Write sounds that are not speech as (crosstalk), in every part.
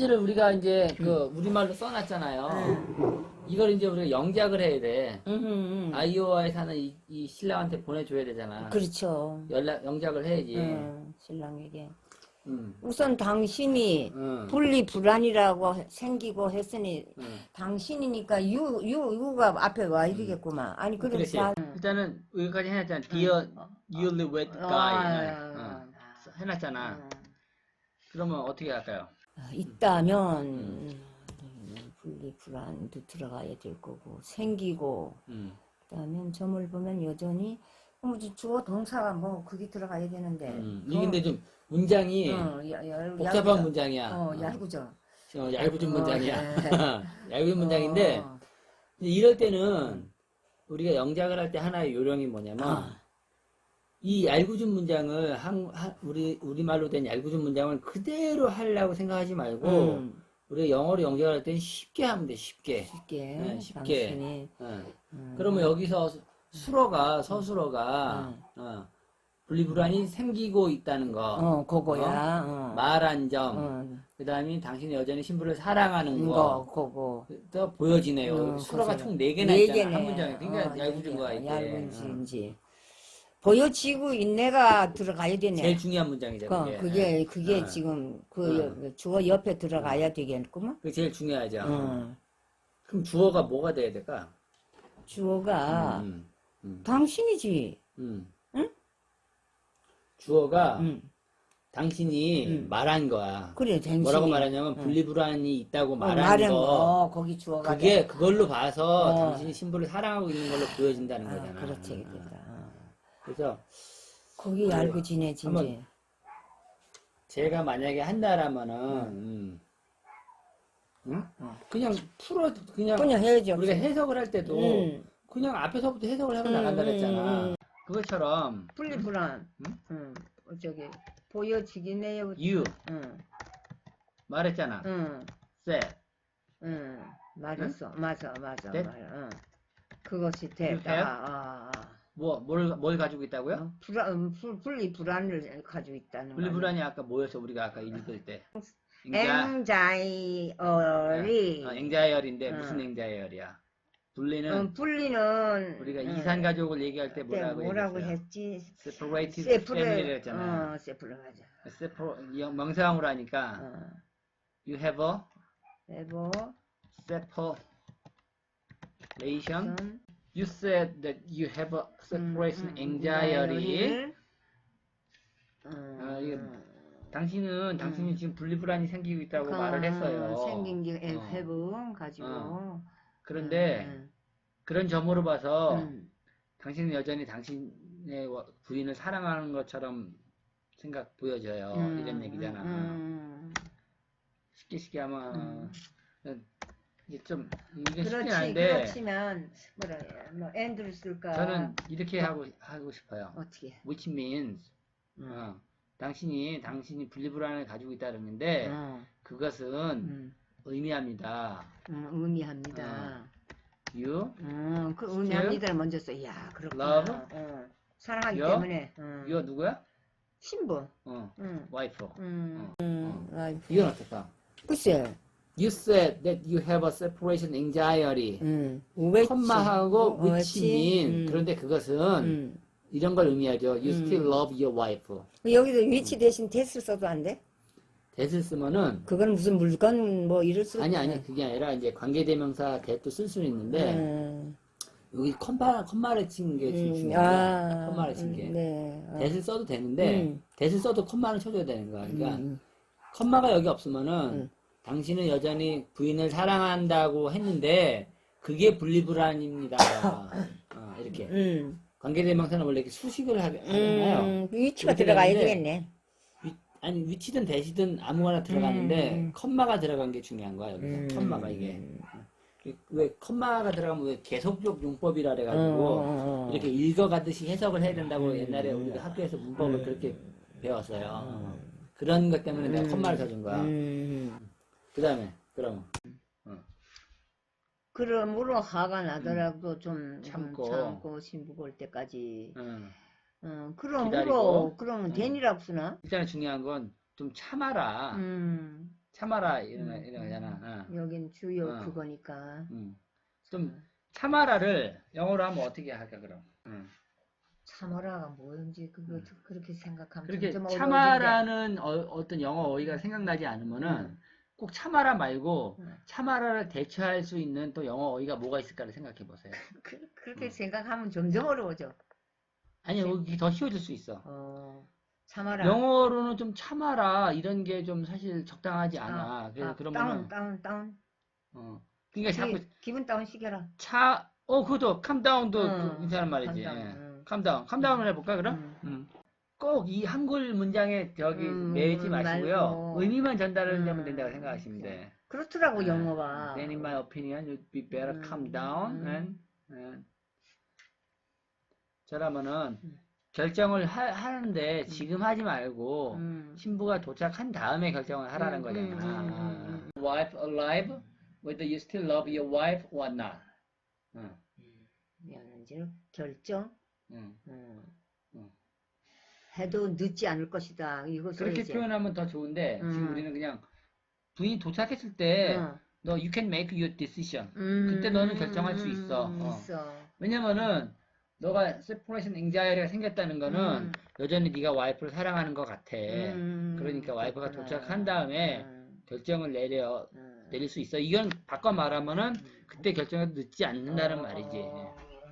편지를 우리가 이제 그 우리말로 써놨잖아요. 이걸 이제 우리가 영작을 해야 돼. 음, 음. 아이오와에 사는 이, 이 신랑한테 보내줘야 되잖아. 그렇죠. 연락 영작을 해야지. 음, 신랑에게. 응. 우선 당신이 응. 분리 불안이라고 생기고 했으니 응. 당신이니까 유, 유, 유가 앞에 와 이러겠구만. 아니, 그렇지. 그래서 다. 일단은 여기까지 해놨잖아. Dear, you live with guy. 아, 응. 해놨잖아. 그러면 어떻게 할까요? 아, 있다면 음, 분리 불안도 들어가야 될 거고 생기고 응. 그다음에 점을 보면 여전히 뭐 주어 동사가 뭐 그게 들어가야 되는데 응. 이게 근데 좀 문장이 어, 야, 야, 복잡한 야구죠. 문장이야. 어, 야구죠. 어, 얇은 어, 문장이야. (laughs) 네. 얇은 문장인데 어, 이럴 때는 우리가 영작을 할 때 하나의 요령이 뭐냐면 아. 이 얄궂은 문장을 한, 한- 우리 우리말로 된 얄궂은 문장을 그대로 하려고 생각하지 말고 음, 우리가 영어로 영작을 할 때는 쉽게 하면 돼 쉽게. 쉽게 네, 쉽게. 당신이 어. 음, 그러면 여기서 수로가 서술어가 어, 분리불안이 생기고 있다는 거, 어 그거야. 어. 말한 점, 어, 그다음에 당신이 여전히 신부를 사랑하는 거 거, 그거. 또 보여지네요. 어, 수로가. 총네 개나 네 있잖아 개네. 한 문장에. 그러니까 어, 얇은 네 거야 개. 이게. 얇은지 보여지고 있네가 들어가야 어. 되네. 제일 중요한 문장이잖아. 그, 그게. 그게 그게 어. 지금 그 여- 주어 옆에 들어가야 되겠구만. 그게 제일 중요하죠. 어. 그럼 주어가 뭐가 돼야 될까? 주어가 음, 음, 당신이지. 음. 응? 주어가 응. 당신이 음. 말한 거야. 그래, 당신이. 뭐라고 말하냐면 응. 분리불안이 있다고 어, 말한 말한 거. 거. 거기 주어가. 그게 그걸로 봐서 어. 당신이 신부를 사랑하고 있는 걸로 보여진다는 아, 거잖아. 그렇지, 어. 어. 그래서 거기 알고 지내지, 이제. 제가 만약에 한다라면은 음. 응? 그냥 풀어 그냥 그냥 해야죠. 우리가 해석을 할 때도 음. 그냥 앞에서부터 해석을 하고 음, 나간다 음, 그랬잖아. 음. 그것처럼 분리불안. 응? 응. 어, 저기 해요. you 응. 말했잖아. 응. said 응. 말했어. 맞아, 맞아? 맞아. 응. 그것이? 됐다. 아, 아, 아. 뭐 뭘 뭘 가지고 있다고요? 어, 불안, 음, 불, 분리 불안을 가지고 있다는 거. 분리불안이 아까 뭐였어 우리가 아까 읽을 때. 앵자이어리. 어, 앵자이얼인데 응. 무슨 앵자이얼이야? 분리는 음, 분리는 우리가 응. 이산 가족을 얘기할 때 뭐라고, 뭐라고 얘기했어요? 했지? separated 세프레. family를 했잖아. 어, 세프레 맞아. 세퍼 명사형으로 하니까 어. you have a 에보. separation. 음, You said that you have a separation 음, anxiety. 음, 아, 이게 당신은 당신이 지금 분리불안이 생기고 있다고 그, 말을 했어요. 생긴 게 어. have 가지고. 어. 그런데 음, 그런 점으로 봐서 음, 당신은 여전히 당신의 와- 부인을 사랑하는 것처럼 생각 보여져요. 음, 이런 얘기잖아. 음, 쉽게 쉽게 하면 음. 이게 좀 이게 쉽진 그렇지, 않은데 그렇지만 뭐라 뭐 and를 쓸까? 저는 이렇게 하고 하고 싶어요. 어떻게? Which means 음. 어, 당신이 당신이 분리불안을 가지고 있다는데 어, 그것은 음, 의미합니다. 음, 의미합니다. You, 음, 그 의미합니다를 먼저 써. 야, 그렇구나. Love? 어, 사랑하기 Your? 때문에. 음. you 누구야? 신부. 어, 음, wife. 음, 어, 음, 와이프. 이건 어떨까? 글쎄. You said that you have a separation anxiety. 음. 콤마하고 어, which mean 음, 그런데 그것은 음. 이런 걸 의미하죠. You 음. still love your wife. 여기서 위치 대신 대를 써도 안 돼? that을 쓰면은 그건 무슨 물건 뭐 이럴 수 아니 아니 그게 아니라 이제 관계대명사 that도 쓸 수는 있는데 음, 여기 컴마 컴마를 친게 음, 중요해요. 아, 컴마를 친 게. 음, 네. 어. that을 써도 되는데 음. that을 써도 컴마를 쳐줘야 되는 거야. 그러니까 음, 컴마가 여기 없으면은 음. 당신은 여전히 부인을 사랑한다고 했는데 그게 분리불안입니다. (coughs) 어, 이렇게 음, 관계대명사는 원래 이렇게 수식을 하- 하잖아요. 음, 위치가 들어가야 되는데 되겠네. 위- 아니 위치든 대시든 아무거나 들어가는데 음. 컴마가 들어간 게 중요한 거야 여기서 음. 컴마가 이게 왜 컴마가 들어가면 왜 계속적 용법이라 그래가지고 어, 어, 어. 이렇게 읽어가듯이 해석을 해야 된다고 음. 옛날에 우리가 학교에서 문법을 음. 그렇게 배웠어요. 그런 것 때문에 내가 컴마를 써준 거야. 음, 그 다음에 그럼 그러므로 화가 나더라도 좀 음. 참고. 참고, 참고 신부가 올 때까지. 응. 어, 그러므로 기다리고. 그러면 음. 된이라고 쓰나? 일단 중요한 건 좀 참아라. 음, 참아라 이런 거- 음, 이런 거잖아. 어. 여긴 주요 어. 그거니까. 음. 좀 참아라를 영어로 하면 어떻게 할까 그럼? 음. 참아라가 뭐였지 그거 음. 그렇게 생각하면 그렇게 점점. 참아라는 어, 떤 영어 어휘가 생각나지 않으면은 음. 꼭 참아라 말고 음. 참아라를 대체할 수 있는 또 영어 어휘가 뭐가 있을까를 생각해 보세요. (laughs) 그, 그렇게 음. 생각하면 점점 어려워져. 아니 여기 더 쉬워질 수 있어. 어, 참아라. 영어로는 좀 참아라 이런 게 좀 사실 적당하지 아, 않아. 그래서 아, 그러면은 다운 다운 다운. 어. 그러니까 자꾸 기, 기분 다운 시켜라. 차, 어, 그것도 캄다운도 응, 그 괜찮은 말이지. 캄다운. 캄다운을 해볼까, 그럼? 음. 음. 꼭이 한글 문장에 저기 음, 매지 마시고요. 말고. 의미만 전달을 하면 음, 된다고 생각하시면. 돼. 그렇더라고 예. 영어가. Then in my opinion, you'd be better 음, calm down 음. and, and. 저라면은 음. 결정을 하, 하는데 지금 하지 말고 음. 신부가 도착한 다음에 결정을 하라는 음, 거잖아. 음, 음, 음, Wife alive, whether you still love your wife or not. 응, 미안한지 결정. 응. 음. 음. 해도 늦지 않을 것이다. 이거 그렇게 써야지. 표현하면 더 좋은데 지금 음. 우리는 그냥 부인이 도착했을 때 어. 너 you can make your decision. 음, 그때 너는 결정할 수 있어. 음, 어. 있어. 왜냐면은 너가 separation anxiety가 생겼다는 거는 음. 여전히 네가 와이프를 사랑하는 것 같아. 음, 그러니까 와이프가 그렇구나. 도착한 다음에 음, 결정을 내려 음. 내릴 수 있어. 이건 바꿔 말하면은 그때 결정이 늦지 않는다는 어, 말이지.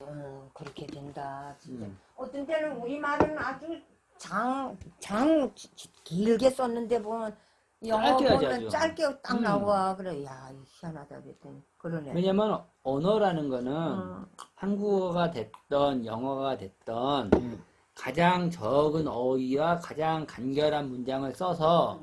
어, 그렇게 된다. 진짜. 음. 어떤 때는 우리 말은 아주 장, 장 길게 썼는데 보면 영어 짧게 하지, 보면 아주. 짧게 딱 음. 나와. 그래, 야, 희한하다 그랬더니. 그러네. 왜냐면 언어라는 거는 어, 한국어가 됐던 영어가 됐던 음. 가장 적은 어휘와 가장 간결한 문장을 써서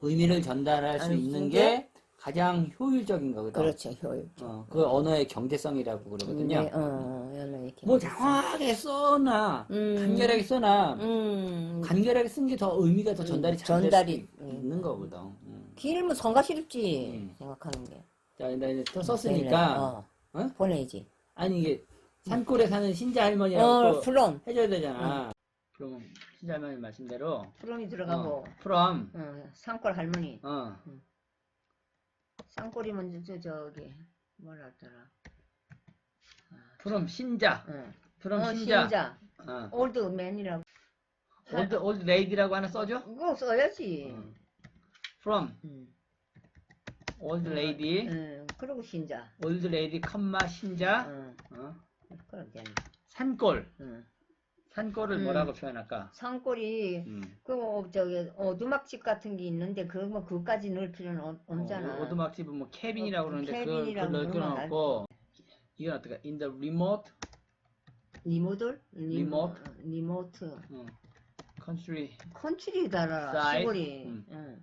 의미를 전달할 수 있는 게게 가장 효율적인 거거든. 그렇죠, 효율. 어, 그 언어의 경제성이라고 그러거든요. 네, 어, 연락 이 이렇게. 뭐 장황하게 써나 음. 간결하게 써나 음, 간결하게 쓴 게 더 의미가 더 음, 전달이 잘 전달이, 될수 음. 있는 거거든. 음. 길면 성가시렵지 음. 생각하는 게. 자, 근데 이제 또 썼으니까 어, 어? 보내지. 아니 이게 산골에 사는 신자 할머니라고 어, 또 프롬. 해줘야 되잖아. 그럼 신자 할머니 말씀대로 프롬이 들어가고. 어, from 어, 산골 할머니. 어, 산골이면 저, 저기, 뭐라 하더라. From 신자, 어, from 어, 신자, 신자. 어, 올드맨이라고. old old lady라고 하나 써줘? 그거 써야지. 음. from 음. old lady, 응, 그리고 신자. old lady, 컴마 신자, 응, 어, 그렇게. 산골, 응. 산골을 음. 뭐라고 표현할까? 산골이 음. 그 어, 저기 오두막집 같은 게 있는데 그거 뭐 그까지 넣을 필요는 없- 없잖아. 어, 오두막집은 뭐 캐빈이라고 어, 그러는데 그걸 캐빈이라고 그걸 넣을 건 그러면 없고 이건 어떨까? in the remote 리모들? 리모트? 어, 리모트. 어, country 컨트리 달아 사이드? 시골이. 음. 응.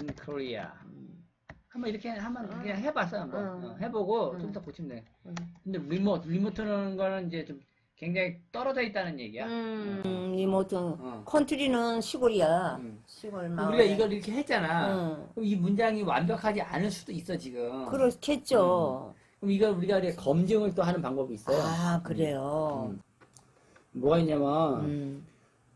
in Korea. 음. 한번 이렇게 한번 어. 그냥 해봤어 한번 어. 어, 해보고 음. 좀더 고치면 돼. 음. 근데 리모트 리모트라는 거는 이제 좀 굉장히 떨어져 있다는 얘기야. 음, 리모트. 어. 컨트리는 시골이야. 음. 시골 마을. 우리가 이걸 이렇게 했잖아. 응. 그럼 이 문장이 완벽하지 않을 수도 있어 지금. 그렇겠죠. 그럼 이걸 우리가 이렇게 검증을 또 하는 방법이 있어요. 아, 그래요. 음. 뭐가 있냐면 음.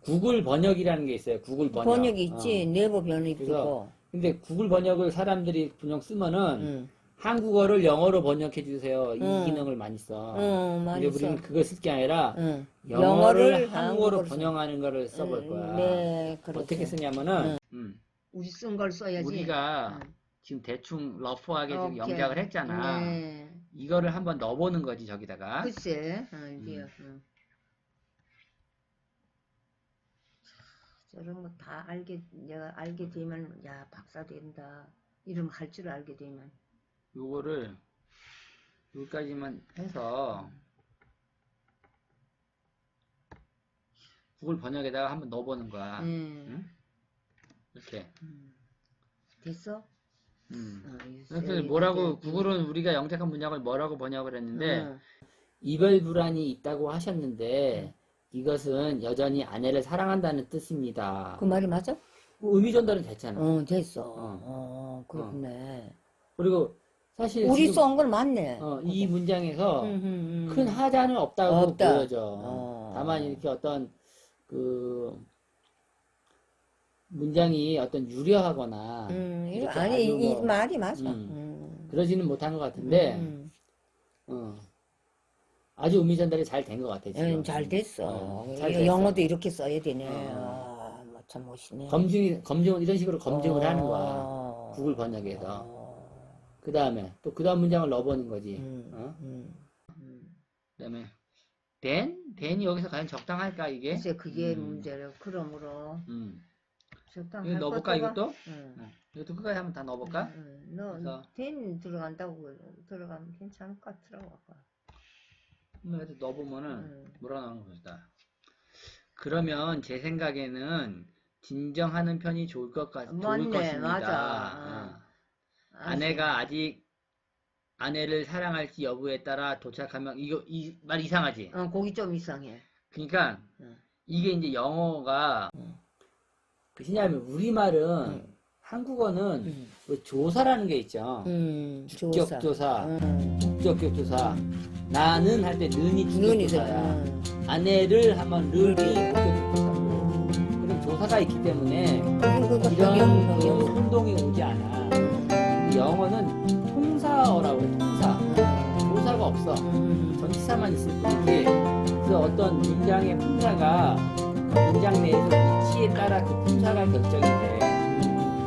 구글 번역이라는 게 있어요. 구글 번역. 번역이 있지. 어. 네이버 번역이 그래서 있고. 근데 구글 번역을 사람들이 분명 쓰면은 응. 한국어를 영어로 번역해 주세요. 이 음. 기능을 많이 써. 응, 많이 근데 써. 우리는 그걸 쓸 게 아니라 응. 영어를, 한국어로 한국어로 써. 번역하는 거를 써볼 응, 거야. 네, 그렇죠. 어떻게 쓰냐면은 음, 우리 쓴 걸 써야지. 우리가 응. 지금 대충 러프하게 지금 오케이. 영작을 했잖아. 네. 이거를 한번 넣어보는 거지 저기다가. 글쎄, 어, 이게요. 응. 저런 거 다 알게, 내가 알게 되면, 야, 박사 된다. 이름 할 줄 알게 되면. 요거를 여기까지만 해서 구글 번역에다가 한번 넣어보는 거야. 응. 응? 이렇게. 음. 됐어? 음. 어, 그래서 뭐라고 구글은 우리가 영작한 문장을 뭐라고 번역을 했는데 응. 이별 불안이 있다고 하셨는데 이것은 여전히 아내를 사랑한다는 뜻입니다. 그 말이 맞아? 뭐 의미 전달은 됐잖아. 어, 됐어. 어. 어, 그렇네. 그리고 사실 우리 쏜 걸 맞네. 어, 이 문장에서 음, 음, 음. 큰 하자는 없다고 없다. 보여져. 어. 다만 이렇게 어떤 그 문장이 어떤 유려하거나 음, 아니, 이렇게 아니 아주 이, 이 뭐, 말이 맞아. 음. 음. 그러지는 못한 것 같은데 음. 어. 아주 의미 전달이 잘 된 것 같아 지금. 응, 잘 됐어. 어, 잘 이거 됐어. 영어도 이렇게 써야 되네. 어. 아, 뭐참 멋있네. 검증이 검증 이런 식으로 검증을 어. 하는 거야. 구글 번역에서. 어. 그 다음에 또 그 다음 문장을 넣어보는 거지. 음, 어? 음. 그 다음에 댄? 댄이 여기서 과연 적당할까 이게? 글쎄 그게 음. 문제래. 그러므로 음. 적당할 이거 넣어볼까 이것도? 응. 어. 이것도 끝까지 한번 다 넣어볼까? 응, 응. 너 그래서- 된 들어간다고 들어가면 괜찮을 것 같더라고. 아까. 그래서 넣어보면은 응. 뭐라 나오는 것이다. 그러면 제 생각에는 진정하는 편이 좋을 것 같, 좋을 맞네, 것입니다. 맞아. 어. 아내가 아직 아내를 사랑할지 여부에 따라 도착하면 이거 이 말 이상하지. 어, 고기 좀 이상해. 그러니까 응. 이게 이제 영어가 응. 그 왜냐하면 우리 말은 응. 한국어는 응. 뭐 조사라는 게 있죠. 음, 주격 조사, 응. 목적격 조사. 나는 할 때 는이 주격 눈이 조사야. 응. 아내를 하면 르이 목적격 조사고. 그런 조사가 있기 때문에 이런 그 병영. 혼동이 오지 않아. 근데 영어는 통사어라고 해, 통사. 조사가 없어. 음. 전치사만 있을 뿐이지. 그래서 어떤 문장의 품사가 그 문장 내에서 위치에 따라 그 품사가 결정이 돼.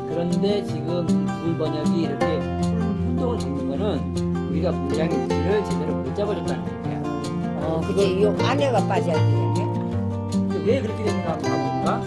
그런데 지금 이 구글 번역이 이렇게 혼동을 겪는 거는 우리가 문장의 위치를 제대로 못 잡아줬다는 얘기야. 어, 그치. 이 아내가 빠져야 되는데. 왜 그렇게 됐는가 봐볼까?